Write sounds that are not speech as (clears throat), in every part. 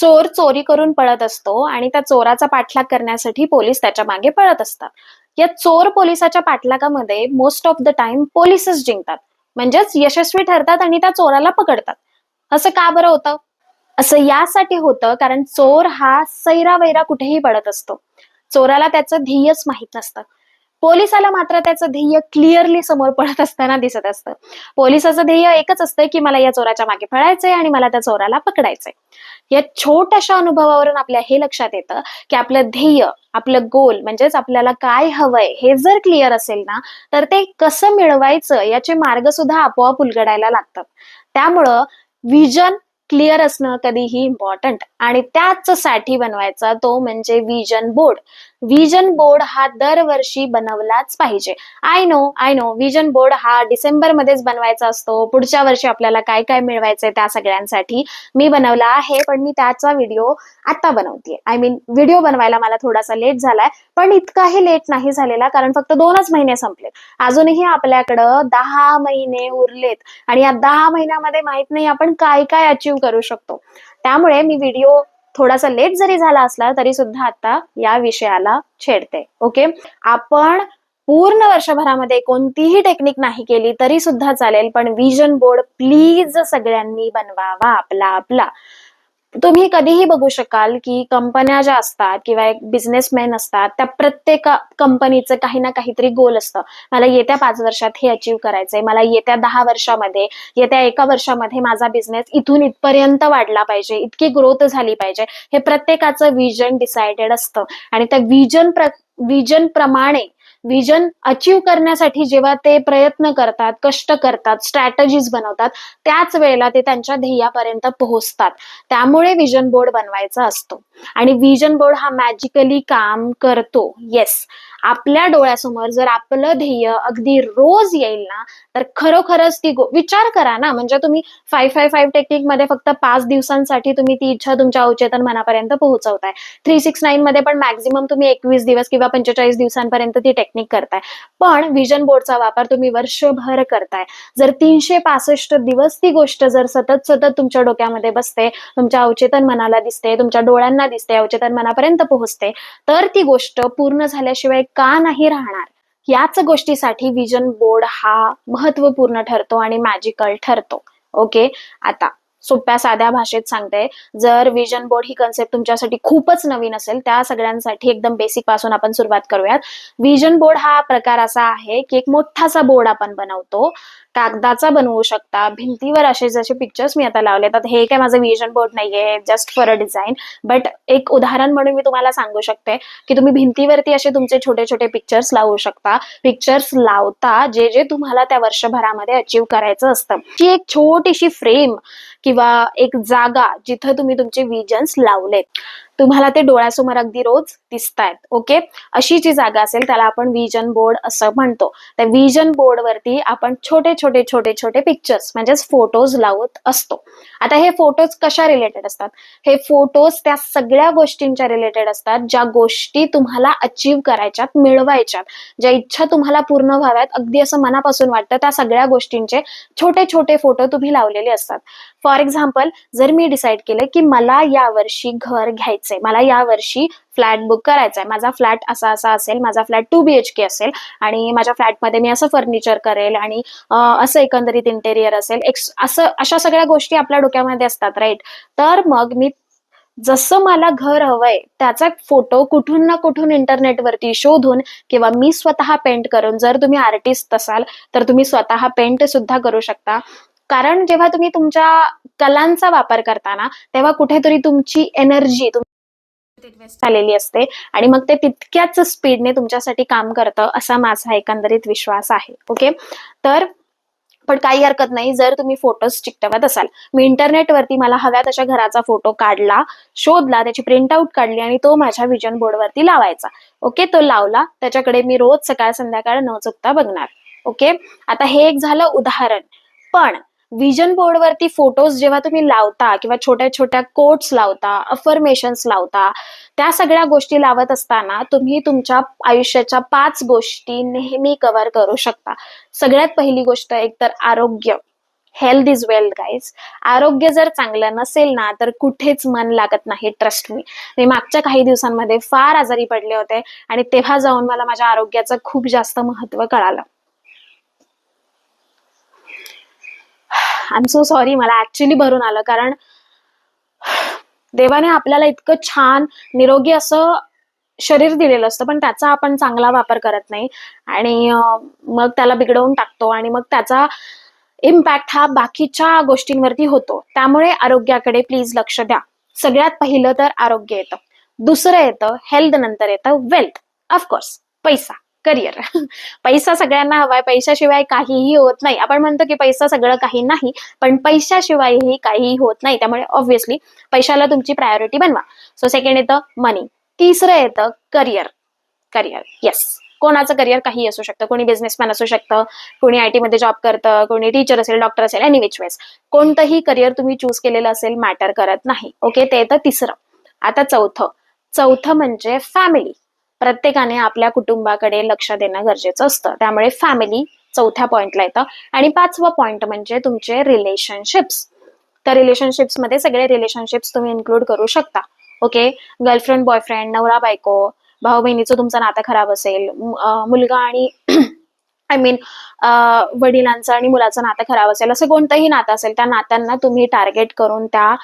चोर चोरी करून पळत असतो आणि त्या चोराचा पाठलाग करण्यासाठी पोलीस त्याच्यामागे पळत असतात. या चोर पोलिसाच्या पाठलागामध्ये मोस्ट ऑफ द टाइम पोलिसच जिंकतात. म्हणजेच यशस्वी ठरतात आणि त्या चोराला पकडतात. असं का बरं होतं? असं यासाठी होतं कारण चोर हा सैरा वैरा कुठेही पडत असतो. चोराला त्याचं ध्येयच माहीत नसतं. पोलिसाला मात्र त्याचं ध्येय क्लिअरली समोर पडत असताना दिसत असतं. पोलिसाचं ध्येय एकच असतं की मला या चोराच्या मागे पळायचंय आणि मला त्या चोराला पकडायचंय. या छोट्याशा अनुभवावरून आपल्या हे लक्षात येतं की आपलं ध्येय आपलं गोल म्हणजेच आपल्याला काय हवंय हे जर क्लिअर असेल ना तर ते कसं मिळवायचं याचे मार्ग सुद्धा आपोआप उलगडायला लागतात. त्यामुळं विजन क्लिअर असणं कधीही इम्पॉर्टंट आणि त्याच साठी बनवायचा तो म्हणजे विजन बोर्ड व्हिजन बोर्ड हा दरवर्षी बनवलाच पाहिजे. I know I know vision board हा डिसेंबर मध्येच बनवायचा असतो. पुढच्या वर्षी आपल्याला काय काय मिळवायचंय त्या सगळ्यांसाठी मी बनवला आहे. पण मी त्याचा व्हिडिओ आता बनवते आय मीन व्हिडिओ बनवायला मला थोडासा लेट झालाय पण इतकाही लेट नाही झालेला कारण फक्त दोनच महिने संपलेत. अजूनही आपल्याकडं दहा महिने उरलेत आणि या दहा महिन्यामध्ये माहीत नाही आपण काय काय अचीव करू शकतो. त्यामुळे मी व्हिडिओ थोडासा लेट जरी झाला असला तरी सुद्धा आता या विषयाला छेडते. ओके आपण पूर्ण वर्षभरामध्ये कोणतीही टेक्निक नाही केली तरी सुद्धा चालेल पण विजन बोर्ड प्लीज सगळ्यांनी बनवावा आपला आपला. तुम्ही कधीही बघू शकाल की कंपन्या ज्या असतात किंवा एक बिझनेसमॅन असतात त्या प्रत्येक कंपनीचं काही ना काहीतरी गोल असतं. मला येत्या पाच वर्षात हे अचीव करायचंय मला येत्या दहा वर्षामध्ये येत्या एका वर्षामध्ये माझा बिझनेस इथून इथपर्यंत वाढला पाहिजे इतकी ग्रोथ झाली पाहिजे हे प्रत्येकाचं विजन डिसाइडेड असतं. आणि त्या विजन प्र विजन प्रमाणे विजन अचीव करण्यासाठी जेव्हा ते प्रयत्न करतात कष्ट करतात स्ट्रॅटजीज बनवतात त्याच वेळेला ते त्यांच्या ध्येयापर्यंत पोहोचतात. त्यामुळे विजन बोर्ड बनवायचा असतो. आणि विजन बोर्ड हा मॅजिकली काम करतो. येस आपल्या डोळ्यासमोर जर आपलं ध्येय अगदी रोज येईल ना तर खरोखरच ती गो विचार करा ना. म्हणजे तुम्ही फाईव्ह फाय फाईव्ह टेक्निकमध्ये फक्त पाच दिवसांसाठी तुम्ही ती इच्छा तुमच्या अवचेतन मनापर्यंत पोहोचवताय. थ्री सिक्स नाईन मध्ये पण मॅक्झिमम तुम्ही एकवीस दिवस किंवा पंचेचाळीस दिवसांपर्यंत ती टेक्निक करताय. पण विजन बोर्डचा वापर तुम्ही वर्षभर करताय. जर तीनशे पासष्ट दिवस ती गोष्ट जर सतत सतत तुमच्या डोक्यामध्ये बसते तुमच्या अवचेतन मनाला दिसते तुमच्या डोळ्यांना दिसते अवचेतन मनापर्यंत पोहोचते तर ती गोष्ट पूर्ण झाल्याशिवाय का नाही राहणार? याच गोष्टीसाठी विजन बोर्ड हा महत्त्वपूर्ण ठरतो आणि मॅजिकल ठरतो. ओके आता सोप्या साध्या भाषेत सांगते. जर विजन बोर्ड ही कन्सेप्ट तुमच्यासाठी खूपच नवीन असेल त्या सगळ्यांसाठी एकदम बेसिकपासून आपण सुरुवात करूयात. विजन बोर्ड हा प्रकार असा आहे की एक मोठासा बोर्ड आपण बनवतो. कागदाचा बनवू शकता. भिंतीवर असे जसे पिक्चर्स मी आता लावले तर हे काय माझं विजन बोर्ड नाहीये just for a design but एक उदाहरण म्हणून मी तुम्हाला सांगू शकते की तुम्ही भिंतीवरती असे तुमचे छोटे छोटे पिक्चर्स लावू शकता. पिक्चर्स लावता जे जे तुम्हाला त्या वर्षभरामध्ये अचीव करायचं असतं. ही एक छोटीशी फ्रेम किंवा एक जागा जिथं तुम्ही तुमचे विजन्स लावलेत. तुम्हाला ते डोळ्यासमोर अगदी रोज दिसतायत ओके अशी जी जागा असेल त्याला आपण विजन बोर्ड असं म्हणतो. त्या विजन बोर्ड वरती आपण छोटे छोटे छोटे छोटे पिक्चर्स म्हणजेच फोटोज लावत असतो. आता हे फोटोज कशा रिलेटेड असतात? हे फोटोज त्या सगळ्या गोष्टींच्या रिलेटेड असतात ज्या गोष्टी तुम्हाला अचीव करायच्यात मिळवायच्यात. ज्या इच्छा तुम्हाला पूर्ण व्हाव्यात अगदी असं मनापासून वाटतं त्या सगळ्या गोष्टींचे छोटे छोटे फोटो तुम्ही लावलेले असतात. फॉर एक्झाम्पल जर मी डिसाईड केलं की मला यावर्षी घर घ्यायचं करायचंय. मला यावर्षी फ्लॅट बुक करायचा आहे माझा फ्लॅट असा असा असेल माझा flat two B H K असेल आणि माझ्या फ्लॅटमध्ये मी असं फर्निचर करेल आणि असं एकंदरीत इंटेरियर असेल. एक्स असं अशा सगळ्या गोष्टी आपल्या डोक्यामध्ये असतात राईट तर मग मी जसं मला घर हवंय त्याचा फोटो कुठून ना कुठून इंटरनेटवरती शोधून किंवा मी स्वतः पेंट करून जर तुम्ही आर्टिस्ट असाल तर तुम्ही स्वतः पेंट सुद्धा करू शकता. कारण जेव्हा तुम्ही तुमच्या कलांचा वापर करताना तेव्हा कुठेतरी तुमची एनर्जी इन्व्हेस्ट झालेली असते. आणि मग ते तितक्याच स्पीडने तुमच्यासाठी काम करतं असा माझा एकंदरीत विश्वास आहे. ओके तर पण काही हरकत नाही. जर तुम्ही फोटोज चिकटवत असाल. मी इंटरनेटवरती मला हव्या तशा घराचा फोटो काढला शोधला त्याची प्रिंट आउट काढली आणि तो माझ्या विजन बोर्डवरती लावायचा. ओके तो लावला. त्याच्याकडे मी रोज सकाळ संध्याकाळ न चुकता बघणार. ओके आता हे एक झालं उदाहरण. पण व्हिजन बोर्डवरती फोटोज जेव्हा तुम्ही लावता किंवा छोट्या छोट्या कोट्स लावता अफर्मेशन्स लावता त्या सगळ्या गोष्टी लावत असताना तुम्ही तुमच्या आयुष्याच्या पाच गोष्टी नेहमी कव्हर करू शकता. सगळ्यात पहिली गोष्ट एक तर आरोग्य. हेल्थ इज वेल्थ गाईज आरोग्य जर चांगलं नसेल ना तर कुठेच मन लागत नाही ट्रस्ट मी मी मागच्या काही दिवसांमध्ये फार आजारी पडले होते आणि तेव्हा जाऊन मला माझ्या आरोग्याचं खूप जास्त महत्त्व कळालं. आय एम सो सॉरी मला ऍक्च्युली भरून आलं. कारण देवाने आपल्याला इतकं छान निरोगी असं शरीर दिलेलं असतं पण त्याचा आपण चांगला वापर करत नाही. आणि मग त्याला बिघडवून टाकतो आणि मग त्याचा इम्पॅक्ट हा बाकीच्या गोष्टींवरती होतो. त्यामुळे आरोग्याकडे प्लीज लक्ष द्या. सगळ्यात पहिलं तर आरोग्य येतं. दुसरं येतं हेल्थ नंतर येतं वेल्थ ऑफकोर्स पैसा. करिअर. पैसा सगळ्यांना हवाय पैशाशिवाय काहीही होत नाही. आपण म्हणतो की पैसा सगळं काही नाही पण पैशाशिवायही काहीही होत नाही. त्यामुळे ऑब्व्हियसली पैशाला तुमची प्रायोरिटी बनवा. सो सेकंड येतं मनी तिसरं येतं करिअर करिअर येस कोणाचं करिअर काही असू शकतं. कोणी बिझनेसमॅन असू शकतं कोणी आयमध्ये जॉब करतं कोणी टीचर असेल डॉक्टर असेल एनी विच वेज कोणतंही करिअर तुम्ही चूज केलेलं असेल मॅटर करत नाही. ओके ते येतं तिसरं. आता चौथं. चौथं म्हणजे फॅमिली प्रत्येकाने आपल्या कुटुंबाकडे लक्ष देणं गरजेचं असतं. त्यामुळे फॅमिली चौथ्या पॉइंटला येतं. आणि पाचवं पॉइंट म्हणजे तुमचे रिलेशनशिप्स त्या रिलेशनशिप्समध्ये सगळे रिलेशनशिप्स तुम्ही इन्क्लूड करू शकता. ओके गर्लफ्रेंड बॉयफ्रेंड नवरा बायको भाऊ बहिणीचं तुमचं नातं खराब असेल मुलगा आणि (clears throat) आय मीन वडिलांचं आणि मुलाचं नातं खराब असेल असं कोणतंही नातं असेल त्या नात्यांना तुम्ही टार्गेट करून त्या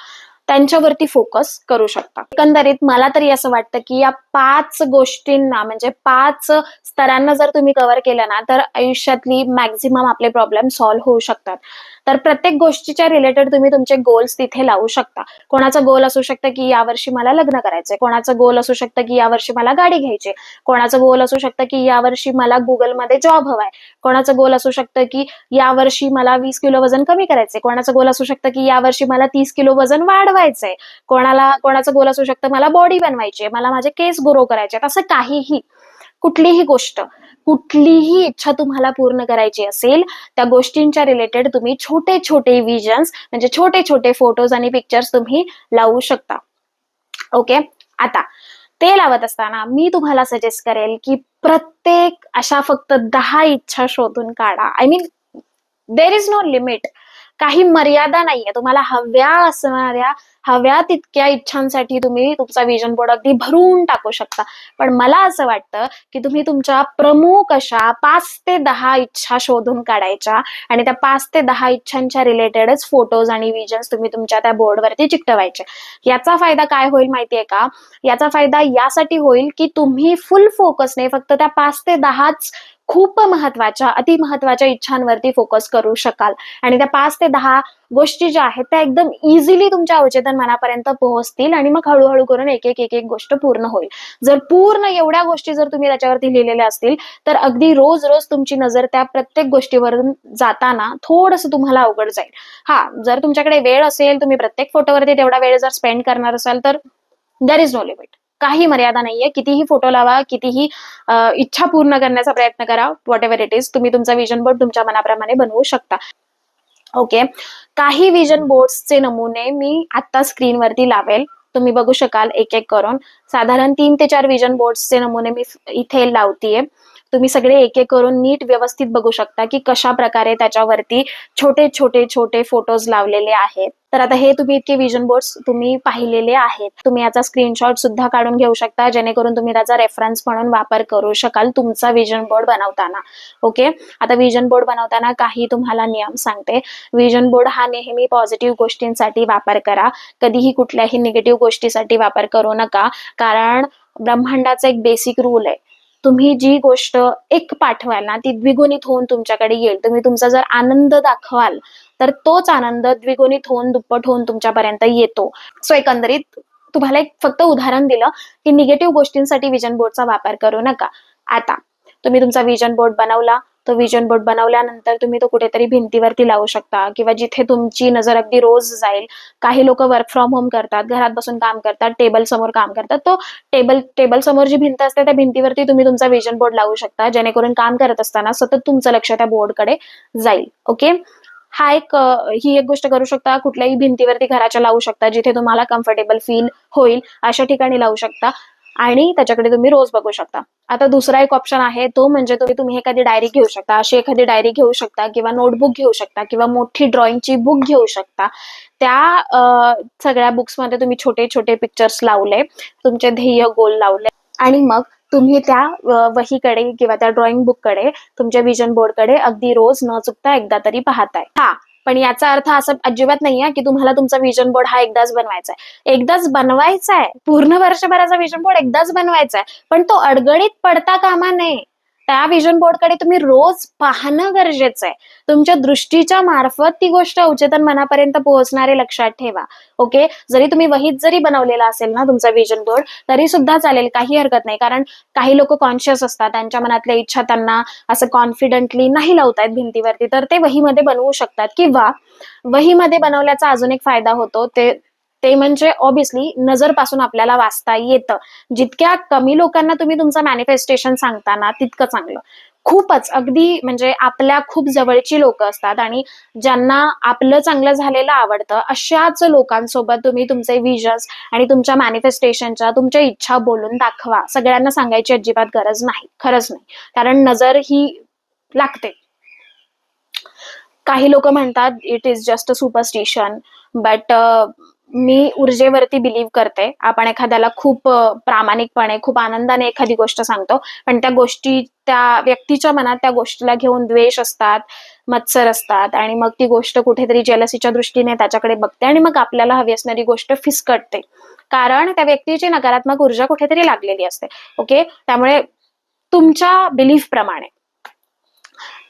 त्यांच्यावरती फोकस करू शकता. एकंदरीत मला तरी असं वाटतं की या पाच गोष्टींना म्हणजे पाच स्तरांना जर तुम्ही कव्हर केलं ना तर आयुष्यातली मॅक्झिमम आपले प्रॉब्लेम सॉल्व्ह होऊ शकतात. तर प्रत्येक गोष्टीच्या रिलेटेड तुम्ही तुमचे गोल्स तिथे लावू शकता. कोणाचा गोल असू शकतं की यावर्षी मला लग्न करायचंय कोणाचं गोल असू शकतं की यावर्षी मला गाडी घ्यायची कोणाचं गोल असू शकतं की यावर्षी मला गुगलमध्ये जॉब हवाय कोणाचं गोल असू शकतं की यावर्षी मला वीस किलो वजन कमी करायचंय कोणाचं गोल असू शकतं की यावर्षी मला तीस किलो वजन वाढवायचंय कोणाला कोणाचा गोल असू शकतं मला बॉडी बनवायची मला माझे केस ग्रो करायचे असं काहीही. कुठलीही गोष्ट कुठलीही इच्छा तुम्हाला पूर्ण करायची असेल त्या गोष्टींच्या रिलेटेड तुम्ही छोटे छोटे विजन्स म्हणजे छोटे छोटे फोटोज आणि पिक्चर्स तुम्ही लावू शकता. ओके आता ते लावत असताना मी तुम्हाला सजेस्ट करेल की प्रत्येक अशा फक्त दहा इच्छा शोधून काढा. I mean there is no limit काही मर्यादा नाहीये. तुम्हाला हव्या असणाऱ्या हव्या तितक्या इच्छांसाठी तुम्ही तुमचा विजन बोर्ड अगदी भरून टाकू शकता. पण मला असं वाटतं की तुम्ही तुमच्या प्रमुख अशा पाच ते दहा इच्छा शोधून काढायच्या आणि त्या पाच ते दहा इच्छांच्या रिलेटेडच फोटोज आणि विजन्स तुम्ही तुमच्या त्या बोर्डवरती चिकटवायचे. याचा फायदा काय होईल माहितीये का? याचा फायदा यासाठी होईल की तुम्ही फुल फोकसने फक्त त्या पाच ते दहाच खूप महत्त्वाच्या अति महत्त्वाच्या इच्छांवरती फोकस करू शकाल. आणि त्या पाच ते दहा गोष्टी ज्या आहेत त्या एकदम इझिली तुमच्या अवचेतन मनापर्यंत पोहोचतील आणि मग हळूहळू करून एक एक एक एक गोष्ट पूर्ण होईल. जर पूर्ण एवढ्या गोष्टी जर तुम्ही त्याच्यावरती लिहिलेल्या असतील तर अगदी रोज रोज तुमची नजर त्या प्रत्येक गोष्टीवरून जाताना थोडस तुम्हाला अवघड जाईल. हा जर तुमच्याकडे वेळ असेल तुम्ही प्रत्येक फोटोवरती तेवढा वेळ जर स्पेंड करणार असाल तर दॅर इज नो लिमिट काही मर्यादा नाहीये. कितीही फोटो लावा कितीही इच्छा पूर्ण करण्याचा प्रयत्न करा. वॉट एव्हर इट इज तुम्ही तुमचा विजन बोर्ड तुमच्या मनाप्रमाणे बनवू शकता. ओके काही विजन बोर्ड्सचे नमुने मी आता स्क्रीनवरती लावेल. तुम्ही बघू शकाल एक एक करून. साधारण तीन ते चार विजन बोर्ड्सचे नमुने मी इथे लावतीये. तुम्ही सगळे एक एक करून नीट व्यवस्थित बघू शकता की कशा प्रकारे त्याच्यावरती छोटे छोटे छोटे फोटोज लावलेले आहेत. तर आता हे तुम्ही इतके विजन बोर्ड्स तुम्ही पाहिलेले आहेत. तुम्ही याचा स्क्रीनशॉट सुद्धा काढून घेऊ शकता जेणेकरून तुम्ही त्याचा रेफरन्स म्हणून वापर करू शकाल तुमचा विजन बोर्ड बनवताना. ओके आता विजन बोर्ड बनवताना काही तुम्हाला नियम सांगते. विजन बोर्ड हा नेहमी पॉझिटिव्ह गोष्टींसाठी वापर करा. कधीही कुठल्याही निगेटिव्ह गोष्टीसाठी वापर करू नका. कारण ब्रह्मांडाचा एक बेसिक रूल आहे. तुम्ही जी गोष्ट एक पाठवाल ना ती द्विगुणित होऊन तुमच्याकडे येईल. तुम्ही तुमचा जर आनंद दाखवाल तर तोच आनंद द्विगुणित होऊन दुप्पट होऊन तुमच्यापर्यंत येतो. सो एकंदरीत तुम्हाला एक फक्त उदाहरण दिलं की निगेटिव्ह गोष्टींसाठी विजन बोर्डचा वापर करू नका. आता तुम्ही तुमचा विजन बोर्ड बनवला तो विजन बोर्ड बनवल्यानंतर तुम्ही तो कुठेतरी भिंतीवरती लावू शकता किंवा जिथे तुमची नजर अगदी रोज जाईल. काही लोक वर्क फ्रॉम होम करतात घरात बसून काम करतात टेबल समोर काम करतात. तो टेबल टेबल समोर जी भिंत असते त्या भिंतीवरती तुम्ही तुमचा विजन बोर्ड लावू शकता जेणेकरून काम करत असताना सतत तुमचं लक्ष त्या बोर्डकडे जाईल. ओके हा एक ही एक गोष्ट करू शकता. कुठल्याही भिंतीवरती घराच्या लावू शकता जिथे तुम्हाला कम्फर्टेबल फील होईल अशा ठिकाणी लावू शकता. आणि त्याच्याकडे तुम्ही रोज बघू शकता. आता दुसरा एक ऑप्शन आहे तो म्हणजे तुम्ही तुम्ही एखादी डायरी घेऊ शकता. अशी एखादी डायरी घेऊ शकता किंवा नोटबुक घेऊ शकता किंवा मोठी ड्रॉइंगची बुक घेऊ शकता. त्या सगळ्या बुक्समध्ये तुम्ही छोटे छोटे पिक्चर्स लावले. तुमचे ध्येय गोल लावले. आणि मग तुम्ही त्या वहीकडे किंवा त्या ड्रॉइंग बुककडे तुमच्या विजन बोर्डकडे अगदी रोज न चुकता एकदा तरी पाहताय. हा पण याचा अर्थ असं अजिबात नाहीये की तुम्हाला तुमचा विजन बोर्ड हा एकदाच बनवायचा आहे. एकदाच बनवायचा आहे. पूर्ण वर्षभराचा विजन बोर्ड एकदाच बनवायचा आहे. पण तो अडगणीत पडता कामा नये. त्या विजन बोर्डकडे तुम्ही रोज पाहणं गरजेचं आहे तुमच्या दृष्टीच्या मार्फत ती गोष्ट अवचेतन मनापर्यंत पोहोचणारे लक्षात ठेवा. ओके जरी तुम्ही वहीत जरी बनवलेला असेल ना तुमचा विजन बोर्ड तरी सुद्धा चालेल काही हरकत नाही. कारण काही लोक कॉन्शियस असतात त्यांच्या मनातल्या इच्छा त्यांना असं कॉन्फिडंटली नाही लावतायत भिंतीवरती. तर ते वहीमध्ये बनवू शकतात. किंवा वहीमध्ये बनवल्याचा अजून एक फायदा होतो ते ते म्हणजे ऑब्विसली नजरपासून आपल्याला वाचता येतं. जितक्या कमी लोकांना तुम्ही तुमचं मॅनिफेस्टेशन सांगताना तितकं चांगलं. खूपच अगदी म्हणजे आपल्या खूप जवळची लोक असतात आणि ज्यांना आपलं चांगलं झालेलं आवडतं अशाच लोकांसोबत तुम्ही तुमचे विजन्स आणि तुमच्या मॅनिफेस्टेशनच्या तुमच्या इच्छा बोलून दाखवा. सगळ्यांना सांगायची अजिबात गरज नाही. खरंच नाही. कारण नजर ही लागते. काही लोक म्हणतात it is just a superstition but मी ऊर्जेवरती बिलीव्ह करते. आपण एखाद्याला खूप प्रामाणिकपणे खूप आनंदाने एखादी गोष्ट सांगतो पण त्या गोष्टी त्या व्यक्तीच्या मनात त्या गोष्टीला घेऊन द्वेष असतात मत्सर असतात आणि मग ती गोष्ट कुठेतरी जेलसीच्या दृष्टीने त्याच्याकडे बघते आणि मग आपल्याला हवी असणारी गोष्ट फिसकटते. कारण त्या व्यक्तीची नकारात्मक ऊर्जा कुठेतरी लागलेली असते. ओके? त्यामुळे तुमच्या बिलीफ प्रमाणे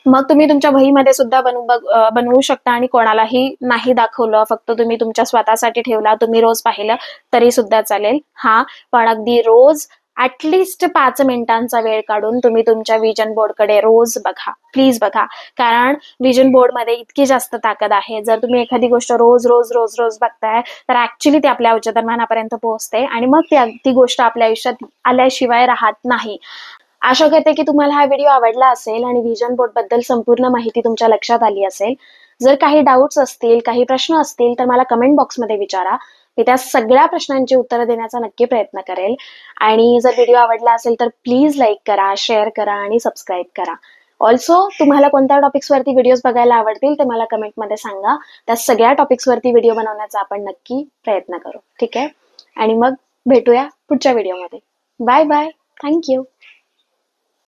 मग तुम्ही तुमच्या वहीमध्ये सुद्धा बनवू बनवू शकता आणि कोणालाही नाही दाखवलं फक्त तुम्ही तुमच्या स्वतःसाठी ठेवला तुम्ही रोज पाहिलं तरी सुद्धा चालेल. हा पण अगदी रोज ऍटलिस्ट पाच मिनिटांचा वेळ काढून तुम्ही तुमच्या विजन बोर्डकडे रोज बघा प्लीज बघा. कारण विजन बोर्डमध्ये इतकी जास्त ताकद आहे. जर तुम्ही एखादी गोष्ट रोज रोज रोज रोज बघताय तर ऍक्च्युली ती आपल्या अवचेतन दरम्यानापर्यंत पोहोचते आणि मग ती ती गोष्ट आपल्या आयुष्यात आल्याशिवाय राहत नाही. आशा करते की तुम्हाला हा व्हिडिओ आवडला असेल आणि व्हिजन बोर्डबद्दल संपूर्ण माहिती तुमच्या लक्षात आली असेल. जर काही डाऊट्स असतील काही प्रश्न असतील तर मला कमेंट बॉक्समध्ये विचारा. मी त्या सगळ्या प्रश्नांची उत्तरं देण्याचा नक्की प्रयत्न करेल. आणि जर व्हिडिओ आवडला असेल तर प्लीज लाईक करा शेअर करा आणि सबस्क्राईब करा. ऑल्सो तुम्हाला कोणत्या टॉपिक्सवरती व्हिडिओज बघायला आवडतील ते मला कमेंटमध्ये सांगा. त्या सगळ्या टॉपिक्सवरती व्हिडिओ बनवण्याचा आपण नक्की प्रयत्न करू. ठीक आहे? आणि मग भेटूया पुढच्या व्हिडिओमध्ये बाय बाय थँक्यू